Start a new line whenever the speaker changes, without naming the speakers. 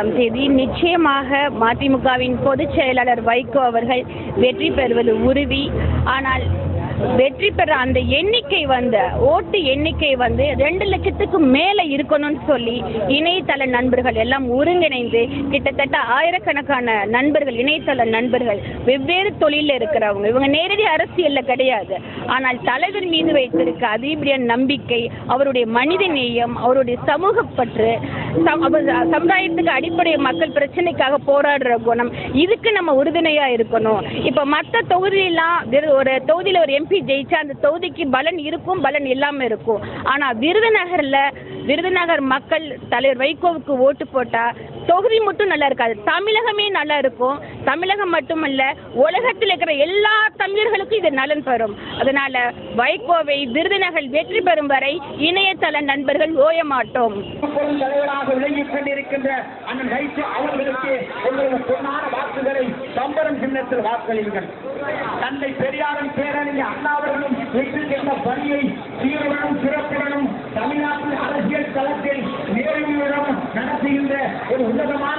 ஆம் தேதி நிச்சயமாக மதிமுகவின் பொதுச் செயலாளர் வைகோ அவர்கள் வெற்றி பெறுவது உறுதி. ஆனால் வெற்றி பெற அந்த எண்ணிக்கை வந்து ஓட்டு எண்ணிக்கை வந்து ரெண்டு லட்சத்துக்கு மேலே இருக்கணும்னு சொல்லி இணையதள நண்பர்கள் எல்லாம் ஒருங்கிணைந்து கிட்டத்தட்ட ஆயிரக்கணக்கான நண்பர்கள் இணையதள நண்பர்கள் வெவ்வேறு தொழிலில் இருக்கிறவங்க. இவங்க நேரடி அரசியலில் கிடையாது. ஆனால் தலைவர் மீது வைத்திருக்க அதிபடியான நம்பிக்கை அவருடைய மனித நேயம் அவருடைய சமூக பற்று சமுதாயத்துக்கு அடிப்படை மக்கள் பிரச்சனைக்காக போராடுற குணம் இதுக்கு நம்ம உறுதுணையா இருக்கணும். இப்ப மற்ற தொகுதியெல்லாம் ஒரு தொகுதியில ஒரு எம்பி ஜெயிச்சா அந்த தொகுதிக்கு பலன் இருக்கும் பலன் இல்லாம இருக்கும். ஆனா விருதுநகர்ல விருதுநகர் மக்கள் தலைவர் வைகோவுக்கு ஓட்டு போட்டா தொகுதி மட்டும் நல்லா இருக்காது. தமிழகமே நல்லா இருக்கும். தமிழகம் மட்டுமல்ல உலகத்தில் இருக்கிற எல்லா தமிழர்களுக்கும் இது நலன் பெறும் அதனால வைகோவை விருதுநகர் வெற்றி பெறும் வரை இணையதள நண்பர்கள் ஓய மாட்டோம்.
தலைவராக விளங்கிக் கொண்டிருக்கின்ற அண்ணன் வைகோ அவர்களுக்கு உங்களது பொன்னான வாக்குகளை சம்பரம் சின்னத்தில் வாக்களியுங்கள். தந்தை பெரியாரின் பேரறிஞர் அண்ணா அவர்களும் வைத்திருக்கின்ற பணியை இருந்த ஒரு உன்னதமான